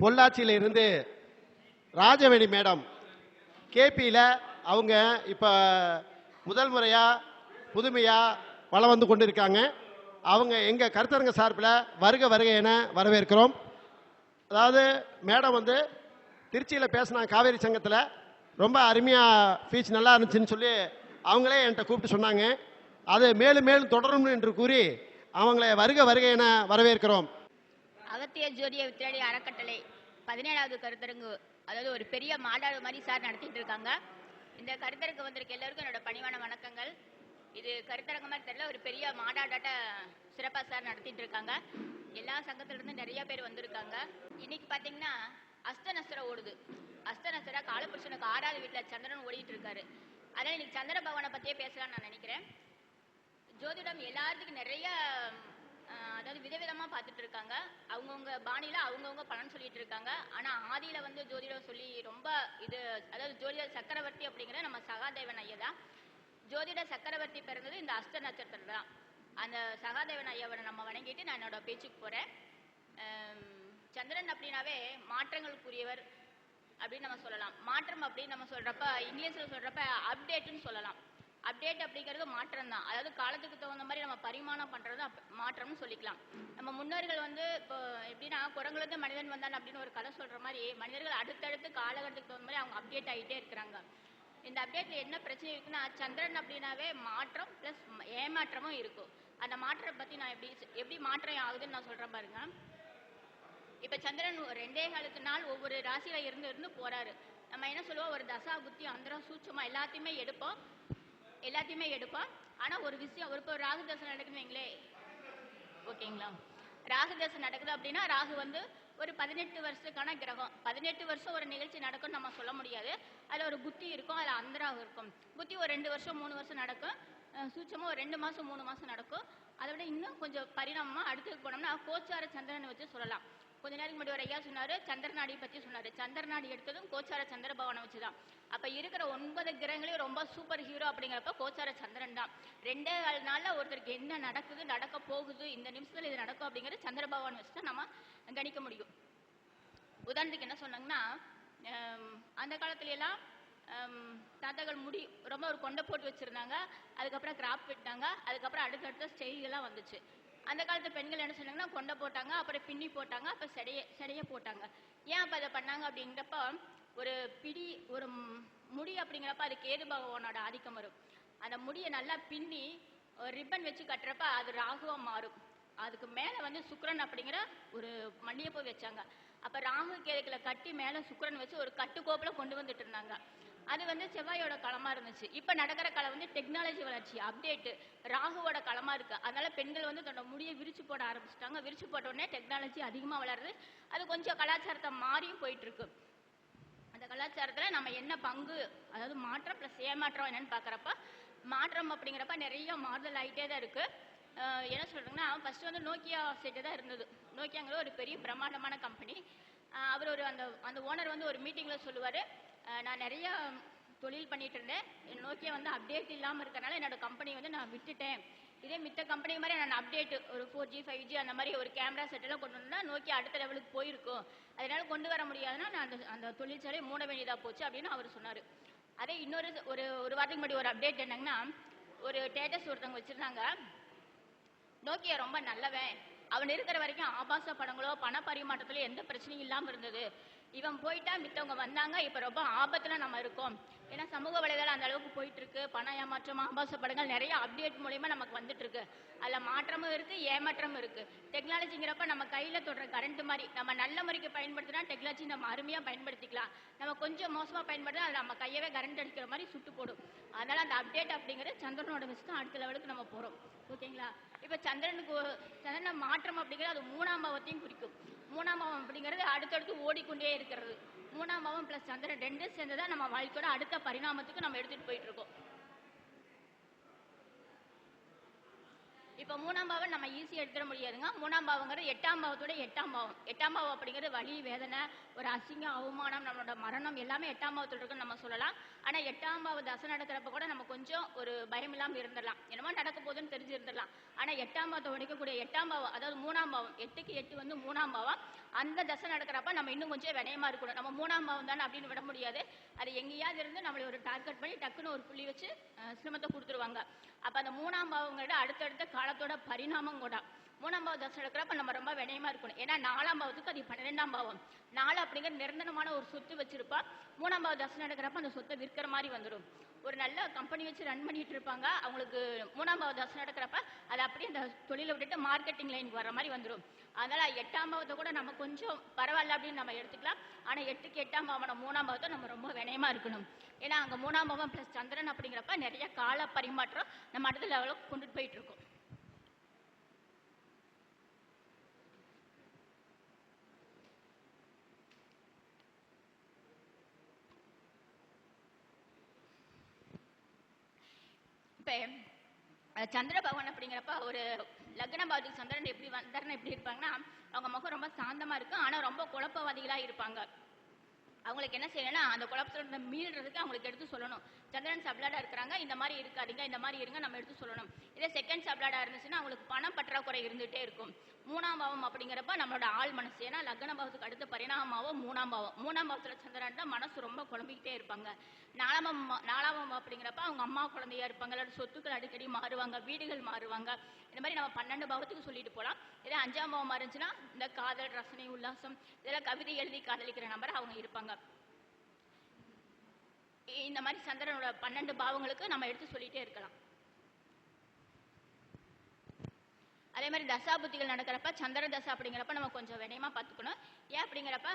பொள்ளாச்சியில இருந்து ராஜவேணி மேடம். கேபியில் அவங்க இப்போ முதல் முறையாக புதுமையாக வளம் வந்து கொண்டு இருக்காங்க அவங்க எங்கள் கருத்தரங்க சார்பில் வருக வருக என வரவேற்கிறோம். அதாவது மேடம் வந்து திருச்சியில் பேசினாங்க காவேரி சங்கத்தில். ரொம்ப அருமையாக ஃபீச் நல்லா இருந்துச்சுன்னு சொல்லி அவங்களே என்கிட்ட கூப்பிட்டு சொன்னாங்க. அது மேலும் மேலும் தொடரும் என்று கூறி அவங்களை வருக வருக என வரவேற்கிறோம். அகத்திய ஜோதிய வித்தியாலய அறக்கட்டளை. பதினேழாவது கருத்தரங்கு அதாவது ஒரு பெரிய மாநாடு மாதிரி சார் நடத்திட்டு இருக்காங்க. இந்த கருத்தரங்கு வந்திருக்க எல்லாருக்கும் என்னோட பணிவான வணக்கங்கள். இது கருத்தரங்கு மாதிரி தெரியல ஒரு பெரிய மாநாடாட்ட சிறப்பாக சார் நடத்திட்டு இருக்காங்க. எல்லா சங்கத்திலிருந்து நிறைய பேர் வந்திருக்காங்க. இன்னைக்கு பார்த்தீங்கன்னா அஸ்தநஸ்தர ஓடுது. அஸ்தநஸ்திர காலபுருஷனுக்கு ஆறாவது வீட்டில் சந்திரன் ஓடிட்டு இருக்காரு. அதனால இன்னைக்கு சந்திர பகவானை பற்றியே பேசலாம்னு நான் நினைக்கிறேன். ஜோதிடம் எல்லாத்துக்கும் நிறைய அதாவது விதவிதமாக பார்த்துட்டு இருக்காங்க. அவங்கவுங்க பாணியில் அவங்கவுங்க பலன் சொல்லிட்டு இருக்காங்க. ஆனால் ஆதியில் வந்து ஜோதிடம் சொல்லி ரொம்ப இது அதாவது ஜோதிட சக்கரவர்த்தி அப்படிங்கிற நம்ம சகாதேவன் ஐயா தான். ஜோதிட சக்கரவர்த்தி பிறந்தது இந்த அஸ்த நட்சத்திரம் தான். அந்த சகாதேவன் ஐயாவை நம்ம வணங்கிட்டு நான் என்னோட பேச்சுக்கு போகிறேன் சந்திரன் அப்படின்னாவே மாற்றங்களுக்குரியவர் அப்படின்னு நம்ம சொல்லலாம். மாற்றம் அப்படின்னு நம்ம சொல்கிறப்ப இங்கிலீஷில் சொல்கிறப்ப அப்டேட்டுன்னு சொல்லலாம். அப்டேட் அப்படிங்கிறது மாற்றம் தான் அதாவது காலத்துக்கு தகுந்த மாதிரி நம்ம பரிமாணம் பண்றது அப்- மாற்றம்னு சொல்லிக்கலாம். நம்ம முன்னோர்கள் வந்து இப்போ எப்படின்னா குரங்குலேருந்து மனிதன் வந்தான் அப்படின்னு ஒரு கதை சொல்ற மாதிரி மனிதர்கள் அடுத்தடுத்து காலகட்டத்துக்கு தகுந்த மாதிரி அவங்க அப்டேட் ஆகிட்டே இருக்கிறாங்க. இந்த அப்டேட்ல என்ன பிரச்சனை இருக்குன்னா சந்திரன் அப்படின்னாவே மாற்றம் ப்ளஸ் ஏமாற்றமும் இருக்கும். அந்த மாற்றம் பத்தி நான் எப்படி எப்படி மாற்றம் ஆகுதுன்னு நான் சொல்றேன் பாருங்க. இப்ப சந்திரன் ரெண்டே காலத்து நாள் ஒவ்வொரு ராசியில இருந்து இருந்து போறாரு. நம்ம என்ன சொல்லுவோம்? ஒரு தசா புத்தி அந்தரம் சூட்சமா எல்லாத்தையுமே எடுப்போம். எல்லாத்தையுமே எடுப்போம். ஆனா ஒரு விஷயம் ஒரு இப்போ ராகு தசை நடக்குதுங்களே வைங்களே ஓகேங்களா? ராகு தசை நடக்குது அப்படின்னா ராகு வந்து ஒரு பதினெட்டு வருஷத்துக்கான கிரகம். பதினெட்டு வருஷம் ஒரு நிகழ்ச்சி நடக்கும்னு நம்ம சொல்ல முடியாது. அதில் ஒரு புத்தி இருக்கும் அதில் அந்தராகம் இருக்கும். புத்தி ஒரு ரெண்டு வருஷம் மூணு வருஷம் நடக்கும். சூட்சமாக ஒரு ரெண்டு மாதம் மூணு மாதம் நடக்கும். அதை விட இன்னும் கொஞ்சம் பரிணாமமாக அடுத்து போனோம்னா கோச்சார சந்திரனை வச்சு சொல்லலாம். கொஞ்ச நேரத்துக்கு முன்னாடி ஒரு ஐயா சொன்னாரு சந்திரநாடியை பத்தி சொன்னாரு. சந்திரநாடி எடுத்ததும் கோச்சார சந்திர பவனை வச்சுதான். அப்ப இருக்கிற ஒன்பது கிரகங்களையும் ரொம்ப சூப்பர் ஹீரோ அப்படிங்கிறப்ப கோச்சார சந்திரன் தான். ரெண்டே கால் நாள்ல ஒருத்தருக்கு என்ன நடக்குது நடக்க போகுது இந்த நிமிஷத்துல இது நடக்கும் அப்படிங்கிறது சந்திரபவன் வச்சு தான் நம்ம கணிக்க முடியும். உதாரணத்துக்கு என்ன சொன்னாங்கன்னா அந்த காலத்துல எல்லாம் தாத்தாக்கள் முடி ரொம்ப ஒரு கொண்டை போட்டு வச்சிருந்தாங்க. அதுக்கப்புறம் கிராப் விட்டாங்க அதுக்கப்புறம் அடுத்தடுத்த ஸ்டைல்கள்லாம் வந்துச்சு. அந்த காலத்து பெண்கள் என்ன சொன்னாங்கன்னா கொண்டை போட்டாங்க அப்புறம் பின்னி போட்டாங்க அப்புறம் செடைய செடைய போட்டாங்க. ஏன் அப்போ அதை பண்ணாங்க அப்படிங்கிறப்ப ஒரு பிடி ஒரு முடி அப்படிங்கிறப்ப அது கேது பகவானோட ஆதிக்கம் வரும். அந்த முடியை நல்லா பின்னி ஒரு ரிப்பன் வச்சு கட்டுறப்ப அது ராகுவா மாறும். அதுக்கு மேல வந்து சுக்கரன் அப்படிங்கிற ஒரு மல்லிகைப்பூ வச்சாங்க. அப்ப ராகு கேதுக்களை கட்டி மேல சுக்கரன் வச்சு ஒரு கட்டுக்கோப்புல கொண்டு வந்துட்டு இருந்தாங்க. அது வந்து செவ்வாயோட களமா இருந்துச்சு. இப்ப நடக்கிற கலை வந்து டெக்னாலஜி வளர்ச்சி அப்டேட் ராகுவோட களமா இருக்கு. அதனால பெண்கள் வந்து தன்னோட முடியை விரிச்சு போட ஆரம்பிச்சிட்டாங்க. விரிச்சு போட்ட உடனே டெக்னாலஜி அதிகமா வளருது. அது கொஞ்சம் கலாச்சாரத்தை மாறியும் போயிட்டு இருக்கு அந்த கலாச்சாரத்துல நம்ம என்ன பங்கு அதாவது மாற்றம் ப்ளஸ் ஏமாற்றம் என்னன்னு பார்க்குறப்ப மாற்றம் அப்படிங்கிறப்ப நிறைய மாறுதல் ஆகிட்டே தான் இருக்கு. என்ன சொல்றேங்கன்னா ஃபர்ஸ்ட் வந்து நோக்கியா செட்டு தான் இருந்தது. நோக்கியாங்கிற ஒரு பெரிய பிரம்மாண்டமான கம்பெனி அவர் ஒரு அந்த அந்த ஓனர் வந்து ஒரு மீட்டிங்ல சொல்லுவாரு. நான் நிறைய தொழில் பண்ணிட்டு இருந்தேன். என் நோக்கியா வந்து அப்டேட் இல்லாமல் இருக்கறனால என்னோட கம்பெனி வந்து நான் விட்டுட்டேன். இதே மித்த கம்பெனி மாதிரி நான் அப்டேட் ஒரு ஃபோர் ஜி ஃபைவ் ஜி அந்த மாதிரி ஒரு கேமரா செட்டெல்லாம் கொண்டு வந்தா நோக்கி அடுத்த லெவலுக்கு போயிருக்கும். அதனால கொண்டு வர முடியாதுன்னா நான் அந்த அந்த தொழிற்சாலை மூட வேண்டியதாக போச்சு அப்படின்னு அவர் சொன்னார். அதே இன்னொரு ஒரு ஒரு வாரத்துக்கு முன்னாடி ஒரு அப்டேட் என்னங்கன்னா ஒரு டேட்டஸ் ஒருத்தவங்க வச்சுருந்தாங்க. நோக்கியா ரொம்ப நல்லவன். அவன் இருக்கிற வரைக்கும் ஆபாச படங்களோ பண பரிமாற்றத்திலோ எந்த பிரச்சனையும் இல்லாமல் இருந்தது. இவன் போயிட்டா மித்தவங்க வந்தாங்க இப்ப ரொம்ப ஆபத்துல நம்ம இருக்கோம். ஏன்னா சமூக வலைதளம் அந்த அளவுக்கு போயிட்டு இருக்கு பண ஏமாற்றம் ஆபாச படங்கள் நிறைய அப்டேட் மூலயமா நமக்கு வந்துட்டு இருக்கு அதுல மாற்றமும் இருக்கு ஏமாற்றமும் இருக்கு. டெக்னாலஜிங்கிறப்ப நம்ம கையில தொடுற கரண்ட் மாதிரி நம்ம நல்ல முறைக்கு பயன்படுத்தினா டெக்னாலஜி நம்ம அருமையா பயன்படுத்திக்கலாம். நம்ம கொஞ்சம் மோசமா பயன்படுத்தினா அது நம்ம கையவே கரண்ட் அடிக்கிற மாதிரி சுட்டு போடும். அதனால அந்த அப்டேட் அப்படிங்கிறது சந்திரனோட மிஸ் தான் அடுத்த லெவலுக்கு நம்ம போறோம். ஓகேங்களா? இப்ப சந்திரனுக்கு சந்திரனை சந்திரன மாற்றம் அப்படிங்கிறது அது மூணாம் பாவத்தையும் குறிக்கும். மூணாம் பாவம் அப்படிங்கிறது அடுத்தடுத்து ஓடிக்கொண்டே இருக்கிறது. மூணாம் பாவம் பிளஸ் சந்திரன் ரெண்டும் சேர்ந்ததா நம்ம வாழ்க்கையோட அடுத்த பரிணாமத்துக்கு நம்ம எடுத்துட்டு போயிட்டு இருக்கோம். இப்போ மூணாம் பாவம் நம்ம ஈஸியாக எடுத்துட முடியாதுங்க. மூணாம் பாவங்கிறது எட்டாம் பாவத்தோட எட்டாம் பாவம். எட்டாம் பாவம் அப்படிங்கிறது வலி வேதனை ஒரு அசிங்கம் அவமானம் நம்மளோட மரணம் எல்லாமே எட்டாம் பாவத்தோட இருக்குன்னு நம்ம சொல்லலாம். ஆனால் எட்டாம் பாவ தசை நடக்கிறப்ப கூட நம்ம கொஞ்சம் ஒரு பயம் இல்லாம இருந்துடலாம். என்னமோ நடக்க போகுதுன்னு தெரிஞ்சு இருந்துடலாம் எட்டாம் பாவத்தை உடைக்கக்கூடிய எட்டாம் பாவம் அதாவது மூணாம் பாவம் எட்டுக்கு எட்டு வந்து மூணாம் பாவம். அந்த தசை நடக்கிறப்ப நம்ம இன்னும் கொஞ்சம் வினயமா இருக்கணும். நம்ம மூணாம் பாவம் தானே அப்படின்னு விட முடியாது. அது எங்கேயாவது இருந்து நம்மளை ஒரு டார்கெட் பண்ணி டக்குன்னு ஒரு புள்ளி வச்சு சிரமத்தை கொடுத்துருவாங்க. அப்போ அந்த மூணாம் பாவங்களோட அடுத்தடுத்த காலத்தோட பரிணாமம் கூட மூணாம் பாவ எடுக்கிறப்ப நம்ம ரொம்ப வினயமா இருக்கணும். ஏன்னா நாலாம் பாவத்துக்கு அது பன்னிரெண்டாம் பாவம். நாலு அப்படிங்கிற நிரந்தரமான ஒரு சொத்து வச்சிருப்பா. மூணாம் பாவ தசம் எடுக்கிறப்ப அந்த சொத்தை விற்கிற மாதிரி வந்துடும். ஒரு நல்ல கம்பெனி வச்சு ரன் பண்ணிட்டு இருப்பாங்க. அவங்களுக்கு மூணாம் பாவ தசம் நடக்கிறப்ப அது அப்படியே அந்த தொழிலை விட்டுட்டு மார்க்கெட்டிங் லைனுக்கு வர மாதிரி வந்துடும். அதனால எட்டாம் பாவத்தை கூட நம்ம கொஞ்சம் பரவாயில்ல அப்படின்னு நம்ம எடுத்துக்கலாம். ஆனா எட்டுக்கு எட்டாம் பாவம் மூணாம் பாவத்தை நம்ம ரொம்ப வினயமா இருக்கணும். ஏன்னா அங்க மூணாம் பாவம் பிளஸ் சந்திரன் அப்படிங்கிறப்ப நிறைய கால பரிமாற்றம் நம்ம அடுத்த லெவலுக்கு கொண்டுட்டு போயிட்டு இருக்கோம். இப்ப சந்திர பகவான் அப்படிங்கிறப்ப ஒரு லக்ன பாதி சந்திரன் எப்படி வந்தாருன்னு எப்படி இருப்பாங்கன்னா அவங்க முகம் ரொம்ப சாந்தமா இருக்கும் ஆனா ரொம்ப குழப்பவாதிகளா இருப்பாங்க. அவங்களுக்கு என்ன செய்யணும்னா அந்த குழப்பத்துல மீறதுக்கு அவங்களுக்கு எடுத்து சொல்லணும். சந்திரன் சப்ளாடா இருக்கிறாங்க இந்த மாதிரி இருக்காதீங்க இந்த மாதிரி இருங்க நம்ம எடுத்து சொல்லணும். இதே செகண்ட் சப்ளாடா இருந்துச்சுன்னா அவங்களுக்கு பணம் பற்றாக்குறை இருந்துட்டே இருக்கும். மூணாம் பாவம் அப்படிங்கிறப்ப நம்மளோட ஆள் மனசு. ஏன்னா லக்ன பாவத்துக்கு அடுத்த பரிணாமமாகவும் மூணாம் பாவம். மூணாம் பாவத்துல சந்திரன் தான் மனசு ரொம்ப குழம்பிக்கிட்டே இருப்பாங்க. நாலாம் நாலாம் அப்படிங்கிறப்ப அவங்க அம்மா குழந்தையா இருப்பாங்க. இல்லாட்டி சொத்துக்கள் அடிக்கடி மாறுவாங்க வீடுகள் மாறுவாங்க. இந்த மாதிரி நம்ம பன்னெண்டு பாவத்துக்கு சொல்லிட்டு போகலாம் இதே அஞ்சாம் பாவம் இருந்துச்சுன்னா இந்த காதல் ரசனை உல்லாசம் இதெல்லாம் கவிதை எழுதி காதலிக்கிற நம்பர் அவங்க இருப்பாங்க. இந்த மாதிரி சந்திரனோட பன்னெண்டு பாவங்களுக்கு நம்ம எடுத்து சொல்லிட்டே இருக்கலாம். அதே மாதிரி தசாபுத்திகள் நடக்கிறப்ப சந்திர தசா அப்படிங்கிறப்ப நம்ம கொஞ்சம் வினயமா பார்த்துக்கணும். ஏன் அப்படிங்கிறப்ப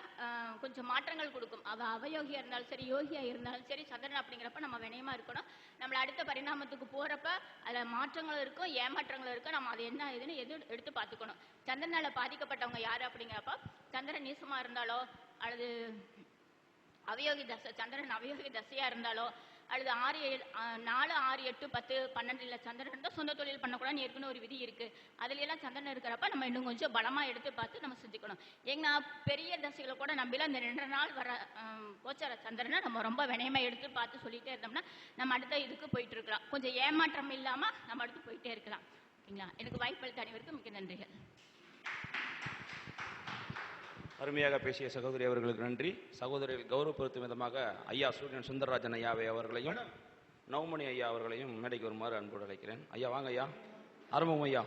கொஞ்சம் மாற்றங்கள் கொடுக்கும். அவ அவயோகியா இருந்தாலும் சரி யோகியா இருந்தாலும் சரி சந்திரன் அப்படிங்கிறப்ப நம்ம வினயமா இருக்கணும். நம்மளை அடுத்த பரிணாமத்துக்கு போறப்ப அதுல மாற்றங்களும் இருக்கும் ஏமாற்றங்களும் இருக்கும். நம்ம அது என்ன இதுன்னு எது எடுத்து பார்த்துக்கணும். சந்திரனால பாதிக்கப்பட்டவங்க யாரு அப்படிங்கிறப்ப சந்திரன் நீசமா இருந்தாலோ அல்லது அவயோகி தசை சந்திரன் அவயோகி தசையா இருந்தாலோ அல்லது ஆறு ஏழு நாலு ஆறு எட்டு பத்து பன்னெண்டுல சந்திரன் இருந்தால் சொந்த தொழில் பண்ணக்கூடாதுன்னு ஏற்கனவே ஒரு விதி இருக்கு. அதுல எல்லாம் சந்திரன் இருக்கிறப்ப நம்ம இன்னும் கொஞ்சம் பலமா எடுத்து பார்த்து நம்ம செஞ்சுக்கணும் எங்க பெரிய தசைகளை கூட நம்பிலாம் அந்த ரெண்டு நாள் வர கோச்சார சந்திரனை நம்ம ரொம்ப வினயமா எடுத்து பார்த்து சொல்லிட்டே இருந்தோம்னா நம்ம அடுத்த இதுக்கு போயிட்டு இருக்கலாம். கொஞ்சம் ஏமாற்றம் இல்லாம நம்ம அடுத்து போயிட்டே இருக்கலாம். ஓகேங்களா? எனக்கு வாய்ப்பளித்த அனைவருக்கும் மிக்க நன்றிகள். அருமையாக பேசிய சகோதரி அவர்களுக்கு நன்றி. சகோதரிகள் கௌரவப்படுத்தும் விதமாக ஐயா சூரியன் சுந்தரராஜன் ஐயாவை அவர்களையும் நவமணி ஐயா அவர்களையும் மேடைக்கு வருமாறு அன்போடு அழைக்கிறேன். ஐயா வாங்க ஐயா. ஆரம்பம் ஐயா.